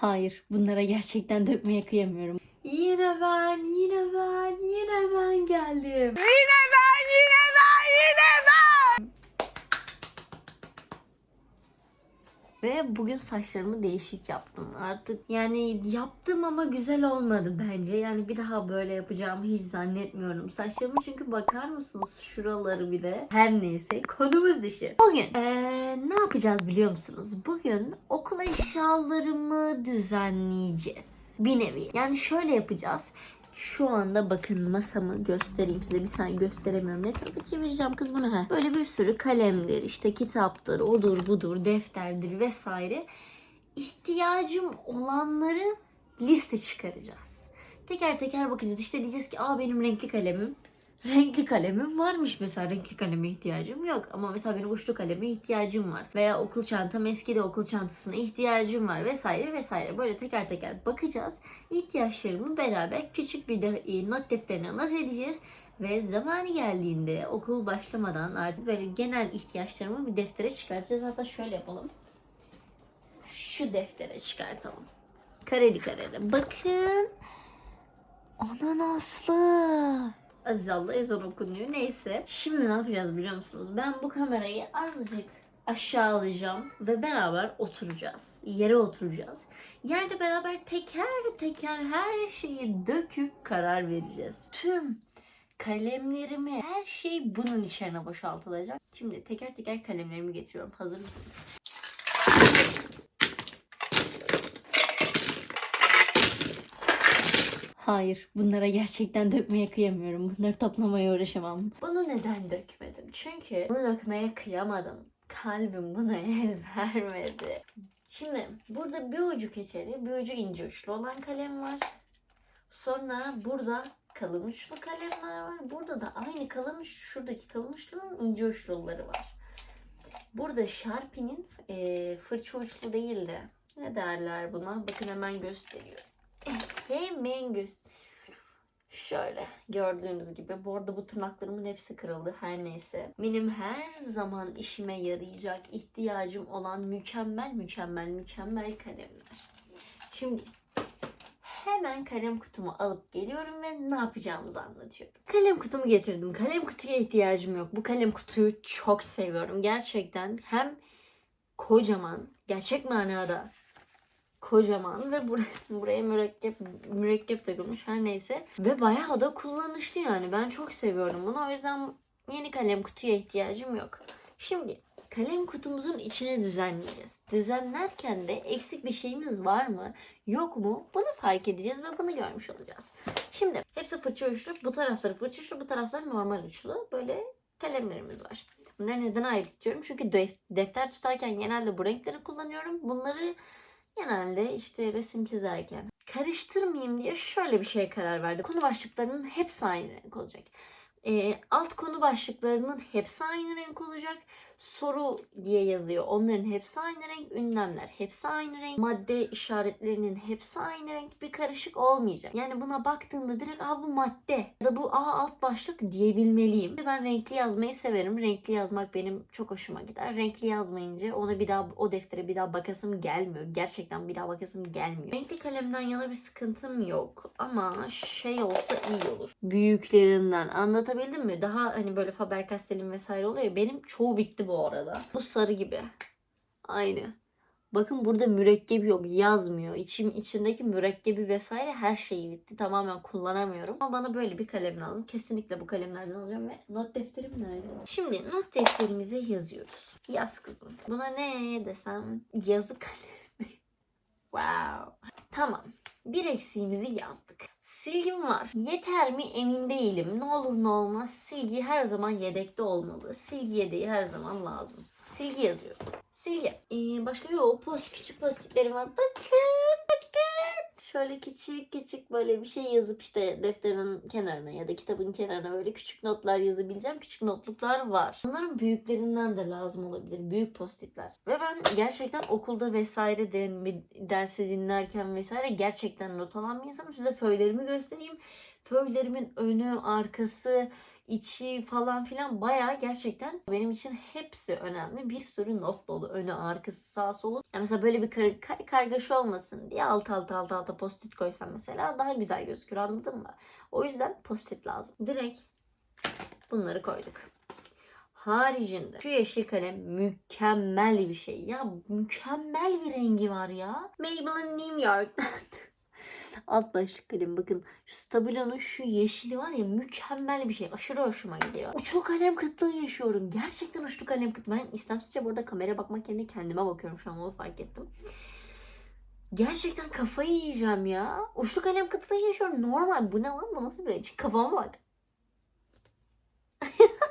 Hayır, bunlara gerçekten dökmeye kıyamıyorum. Yine ben, yine ben, yine ben geldim. Ve bugün saçlarımı değişik yaptım. Artık yani yaptım ama güzel olmadı bence. Yani bir daha böyle yapacağımı hiç zannetmiyorum. Saçlarımı çünkü bakar mısınız şuraları bir de. Her neyse konumuz dışı. Bugün eee, ne yapacağız biliyor musunuz? Bugün okul eşyalarımı düzenleyeceğiz. Bir nevi. Yani şöyle yapacağız. Şu anda bakın masamı göstereyim size. Bir saniye gösteremiyorum. Ne tarafa çevireceğim kız bunu? Heh. Böyle bir sürü kalemdir, işte kitaptır, odur budur, defterdir vesaire. İhtiyacım olanları liste çıkaracağız. Teker teker bakacağız. İşte diyeceğiz ki aa benim renkli kalemim. Renkli kalemim varmış mesela. Renkli kaleme ihtiyacım yok. Ama mesela benim uçlu kaleme ihtiyacım var. Veya okul çantam eski de okul çantasına ihtiyacım var vesaire vesaire. Böyle teker teker bakacağız. İhtiyaçlarımı beraber küçük bir de e, not defterine not edeceğiz. Ve zamanı geldiğinde okul başlamadan artık böyle genel ihtiyaçlarımı bir deftere çıkartacağız. Hatta şöyle yapalım. Şu deftere çıkartalım. Kareli kareli. Bakın. Ananaslı. Aziz Allah ezan okunuyor. Neyse. Şimdi ne yapacağız biliyor musunuz? Ben bu kamerayı azıcık aşağı alacağım ve beraber oturacağız. Yere oturacağız. Yerde beraber teker teker her şeyi döküp karar vereceğiz. Tüm kalemlerimi, her şey bunun içine boşaltılacak. Şimdi teker teker kalemlerimi getiriyorum. Hazır mısınız? Hayır, bunlara gerçekten dökmeye kıyamıyorum. Bunları toplamaya uğraşamam. Bunu neden dökmedim? Çünkü bunu dökmeye kıyamadım. Kalbim buna el vermedi. Şimdi burada bir ucu keçeli, bir ucu ince uçlu olan kalem var. Sonra burada kalın uçlu kalemler var. Burada da aynı kalın şuradaki kalın uçlunun ince uçluları var. Burada Sharpie'nin e, fırça uçlu değil de ne derler buna? Bakın hemen gösteriyor. Hemen göster. Şöyle gördüğünüz gibi. Bu arada bu tırnaklarımın hepsi kırıldı her neyse. Benim her zaman işime yarayacak ihtiyacım olan mükemmel mükemmel mükemmel kalemler. Şimdi hemen kalem kutumu alıp geliyorum ve ne yapacağımızı anlatıyorum. Kalem kutumu getirdim. Kalem kutuya ihtiyacım yok. Bu kalem kutuyu çok seviyorum. Gerçekten hem kocaman, gerçek manada kocaman ve burası buraya mürekkep mürekkep takılmış her neyse ve bayağı da kullanışlı yani ben çok seviyorum bunu o yüzden yeni kalem kutuya ihtiyacım yok. Şimdi kalem kutumuzun içini düzenleyeceğiz. Düzenlerken de eksik bir şeyimiz var mı yok mu bunu fark edeceğiz ve bunu görmüş olacağız. Şimdi hepsi fırça uçlu bu tarafları fırça uçlu bu tarafları normal uçlu böyle kalemlerimiz var. Bunları neden ayrı tutuyorum? Çünkü def- defter tutarken genelde bu renkleri kullanıyorum. Bunları Genelde işte resim çizerken karıştırmayayım diye şöyle bir şeye karar verdim. Konu başlıklarının hepsi aynı renk olacak. Ee, alt konu başlıklarının hepsi aynı renk olacak. Soru diye yazıyor. Onların hepsi aynı renk. Ünlemler hepsi aynı renk. Madde işaretlerinin hepsi aynı renk. Bir karışık olmayacak. Yani buna baktığında direkt Aa, bu madde ya da bu Aa, alt başlık diyebilmeliyim. Ben renkli yazmayı severim. Renkli yazmak benim çok hoşuma gider. Renkli yazmayınca ona bir daha o deftere bir daha bakasım gelmiyor. Gerçekten bir daha bakasım gelmiyor. Renkli kalemden yana bir sıkıntım yok. Ama şey olsa iyi olur. Büyüklerinden anlatabildim mi? Daha hani böyle Faber-Castell'in vesaire oluyor. Benim çoğu bitti arada. Bu sarı gibi. Aynı. Bakın burada mürekkep yok yazmıyor. İçim içindeki mürekkebi vesaire her şeyi bitti. Tamamen kullanamıyorum. Ama bana böyle bir kalem lazım. Kesinlikle bu kalemlerden alacağım ve not defterim nerede? Şimdi not defterimize yazıyoruz. Yaz kızım. Buna ne desem yazı kalemi. wow. Tamam. Bir eksiğimizi yazdık. Silgim var. Yeter mi emin değilim. Ne olur ne olmaz silgi her zaman yedekte olmalı. Silgi yedeği her zaman lazım. Silgi yazıyorum. Silgi. Ee, başka yok. Post küçük postitlerim var. Bakın. Bakın. Şöyle küçük küçük böyle bir şey yazıp işte defterin kenarına ya da kitabın kenarına böyle küçük notlar yazabileceğim küçük notluklar var. Bunların büyüklerinden de lazım olabilir. Büyük postitler. Ve ben gerçekten okulda vesaire de bir dersi dinlerken vesaire gerçekten not alan bir insanım. Size föylerimi göstereyim. Föylerimin önü, arkası, içi falan filan bayağı gerçekten benim için hepsi önemli. Bir sürü not dolu. Önü, arkası, sağ solu. Yani mesela böyle bir kar- kar- kargaşa olmasın diye alt alt alt alta post-it koysam mesela daha güzel gözükür anladın mı? O yüzden post-it lazım. Direkt bunları koyduk. Haricinde şu yeşil kalem mükemmel bir şey. Ya mükemmel bir rengi var ya. Maybelline New York'tan. Alt başlık kalem bakın. Şu Stabilo'nun şu yeşili var ya mükemmel bir şey. Aşırı hoşuma gidiyor. Uçlu kalem kıtlığı yaşıyorum. Gerçekten uçlu kalem kıtlığı. Ben istemsizce burada kameraya bakmak yerine kendime bakıyorum şu an onu fark ettim. Gerçekten kafayı yiyeceğim ya. Uçlu kalem kıtlığı yaşıyorum. Normal. Bu ne lan? Bu nasıl bir acı? Kafama bak.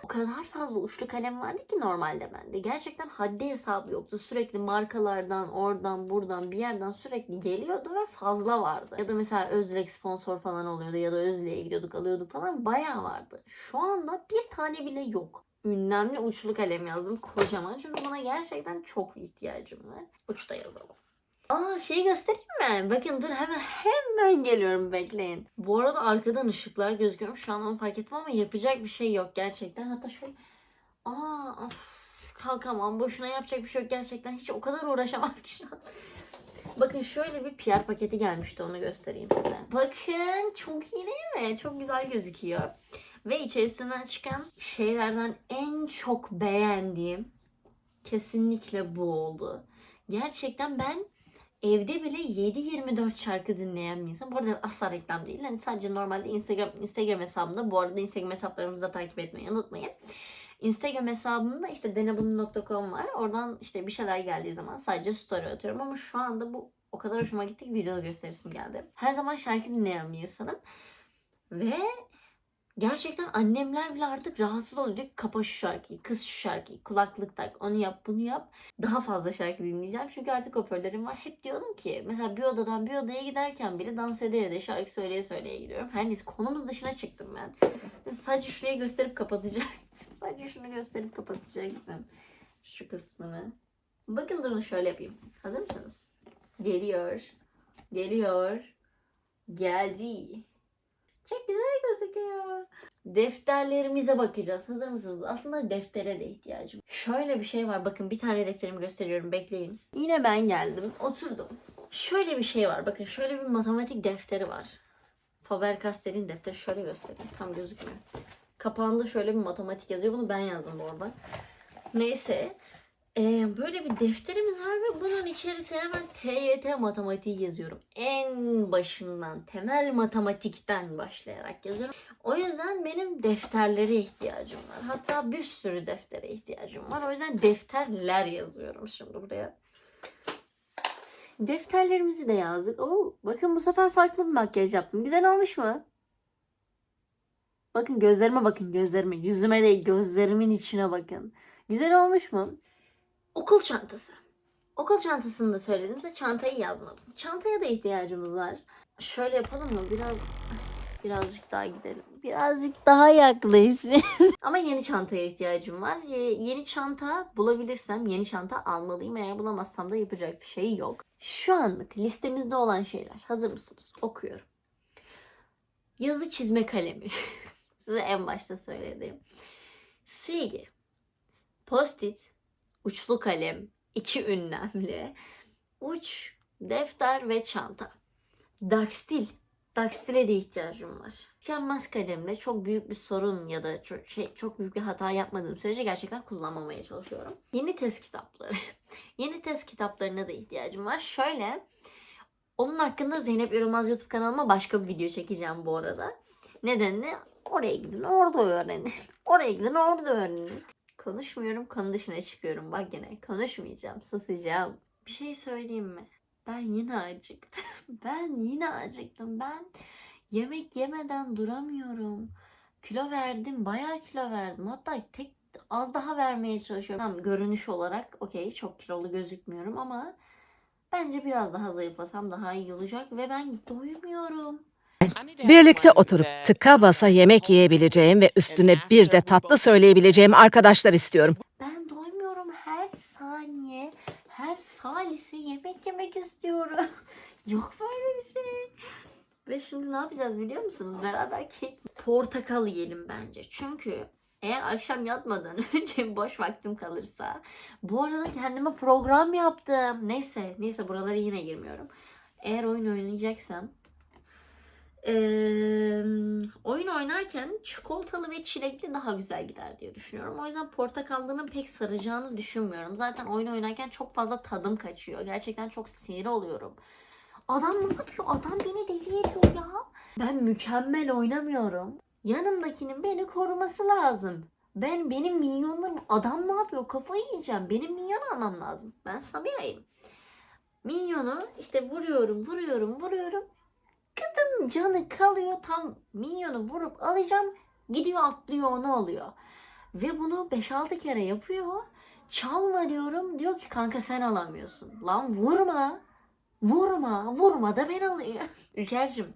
Kadar fazla uçlu kalem vardı ki normalde bende. Gerçekten haddi hesabı yoktu. Sürekli markalardan, oradan, buradan bir yerden sürekli geliyordu ve fazla vardı. Ya da mesela Özlek sponsor falan oluyordu ya da Özlek'e gidiyorduk alıyorduk falan bayağı vardı. Şu anda bir tane bile yok. Ünlemli uçlu kalem yazdım kocaman çünkü buna gerçekten çok ihtiyacım var. Uçta yazalım. Aa şeyi göstereyim mi? Bakın dur hemen hemen geliyorum bekleyin. Bu arada arkadan ışıklar gözüküyor. Şu an onu fark ettim ama yapacak bir şey yok gerçekten. Hatta şöyle aa of, kalkamam. Boşuna yapacak bir şey yok gerçekten. Hiç o kadar uğraşamam ki şu an. Bakın şöyle bir PR paketi gelmişti onu göstereyim size. Bakın çok iyi değil mi? Çok güzel gözüküyor. Ve içerisinden çıkan şeylerden en çok beğendiğim kesinlikle bu oldu. Gerçekten ben evde bile 7-24 şarkı dinleyen bir insan. Bu arada asla reklam değil. Hani sadece normalde Instagram Instagram hesabımda. Bu arada Instagram hesaplarımızı da takip etmeyi unutmayın. Instagram hesabımda işte denebunun.com var. Oradan işte bir şeyler geldiği zaman sadece story atıyorum. Ama şu anda bu o kadar hoşuma gitti ki video gösterisim geldi. Her zaman şarkı dinleyen bir insanım. Ve Gerçekten annemler bile artık rahatsız oluyor. Kapa şu şarkıyı, kız şu şarkıyı, kulaklık tak, onu yap, bunu yap. Daha fazla şarkı dinleyeceğim. Çünkü artık hoparlörüm var. Hep diyordum ki mesela bir odadan bir odaya giderken bile dans edeye de şarkı söyleye söyleye gidiyorum. Her neyse konumuz dışına çıktım ben. Sadece şurayı gösterip kapatacaktım. Sadece şunu gösterip kapatacaktım. Şu kısmını. Bakın durun şöyle yapayım. Hazır mısınız? Geliyor. Geliyor. Geldi. Çok güzel gözüküyor. Defterlerimize bakacağız. Hazır mısınız? Aslında deftere de ihtiyacım. Şöyle bir şey var. Bakın bir tane defterimi gösteriyorum. Bekleyin. Yine ben geldim. Oturdum. Şöyle bir şey var. Bakın şöyle bir matematik defteri var. Faber-Castell'in defteri. Şöyle göstereyim. Tam gözükmüyor. Kapağında şöyle bir matematik yazıyor. Bunu ben yazdım bu arada. Neyse. Ee, böyle bir defterimiz var ve bunun içerisine ben TYT matematiği yazıyorum. En başından, temel matematikten başlayarak yazıyorum. O yüzden benim defterlere ihtiyacım var. Hatta bir sürü deftere ihtiyacım var. O yüzden defterler yazıyorum şimdi buraya. Defterlerimizi de yazdık. Oo, bakın bu sefer farklı bir makyaj yaptım. Güzel olmuş mu? Bakın gözlerime bakın gözlerime. Yüzüme değil gözlerimin içine bakın. Güzel olmuş mu? Okul çantası. Okul çantasını da söyledim size çantayı yazmadım. Çantaya da ihtiyacımız var. Şöyle yapalım mı? Biraz birazcık daha gidelim. Birazcık daha yaklaş. Ama yeni çantaya ihtiyacım var. Ye- Yeni çanta bulabilirsem yeni çanta almalıyım. Eğer bulamazsam da yapacak bir şey yok. Şu anlık listemizde olan şeyler. Hazır mısınız? Okuyorum. Yazı çizme kalemi. Size en başta söylediğim. Silgi. Post-it uçlu kalem, iki ünlemli, uç, defter ve çanta. Dakstil. Dakstile de ihtiyacım var. Tükenmez kalemle çok büyük bir sorun ya da çok, şey, çok büyük bir hata yapmadığım sürece gerçekten kullanmamaya çalışıyorum. Yeni test kitapları. Yeni test kitaplarına da ihtiyacım var. Şöyle, onun hakkında Zeynep Yorulmaz YouTube kanalıma başka bir video çekeceğim bu arada. Nedenini oraya gidin orada öğrenin. oraya gidin orada öğrenin. Konuşmuyorum konu dışına çıkıyorum bak yine konuşmayacağım susacağım. Bir şey söyleyeyim mi? Ben yine acıktım. Ben yine acıktım. Ben yemek yemeden duramıyorum. Kilo verdim bayağı kilo verdim. Hatta tek az daha vermeye çalışıyorum. Tamam görünüş olarak okey çok kilolu gözükmüyorum ama bence biraz daha zayıflasam daha iyi olacak ve ben doymuyorum. Birlikte oturup tıka basa yemek yiyebileceğim ve üstüne bir de tatlı söyleyebileceğim arkadaşlar istiyorum. Ben doymuyorum her saniye, her salise yemek yemek istiyorum. Yok böyle bir şey. Ve şimdi ne yapacağız biliyor musunuz? Beraber kek portakal yiyelim bence. Çünkü eğer akşam yatmadan önce boş vaktim kalırsa bu arada kendime program yaptım. Neyse, neyse buralara yine girmiyorum. Eğer oyun oynayacaksam eee, oyun oynarken çikolatalı ve çilekli daha güzel gider diye düşünüyorum. O yüzden portakallının pek saracağını düşünmüyorum. Zaten oyun oynarken çok fazla tadım kaçıyor. Gerçekten çok sinir oluyorum. Adam ne yapıyor? Adam beni deli ediyor ya. Ben mükemmel oynamıyorum. Yanımdakinin beni koruması lazım. Ben benim minyonlarım adam ne yapıyor? Kafayı yiyeceğim. Benim minyon almam lazım. Ben Samira'yım. Minyonu işte vuruyorum, vuruyorum, vuruyorum. Canı kalıyor. Tam minyonu vurup alacağım. Gidiyor atlıyor ne oluyor. Ve bunu 5-6 kere yapıyor. Çalma diyorum. Diyor ki kanka sen alamıyorsun. Lan vurma. Vurma. Vurma da ben alayım. Ülker'cim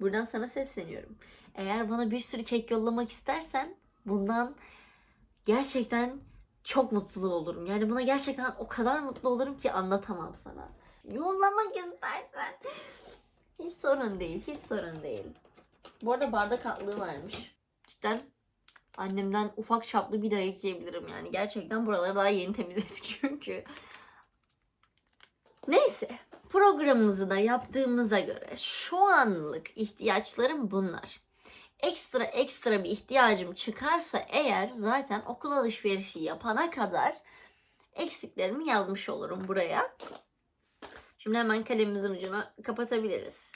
buradan sana sesleniyorum. Eğer bana bir sürü kek yollamak istersen bundan gerçekten çok mutlu olurum. Yani buna gerçekten o kadar mutlu olurum ki anlatamam sana. Yollamak istersen hiç sorun değil, hiç sorun değil. Bu arada bardak altlığı varmış. Cidden annemden ufak çaplı bir dayak yiyebilirim yani. Gerçekten buraları daha yeni temizledik çünkü. Neyse programımızı da yaptığımıza göre şu anlık ihtiyaçlarım bunlar. Ekstra ekstra bir ihtiyacım çıkarsa eğer zaten okul alışverişi yapana kadar eksiklerimi yazmış olurum buraya. Şimdi hemen kalemimizin ucunu kapatabiliriz.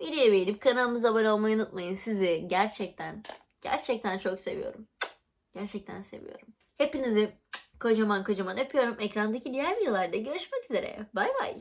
Videoyu beğenip kanalımıza abone olmayı unutmayın. Sizi gerçekten gerçekten çok seviyorum. Gerçekten seviyorum. Hepinizi kocaman kocaman öpüyorum. Ekrandaki diğer videolarda görüşmek üzere. Bay bay.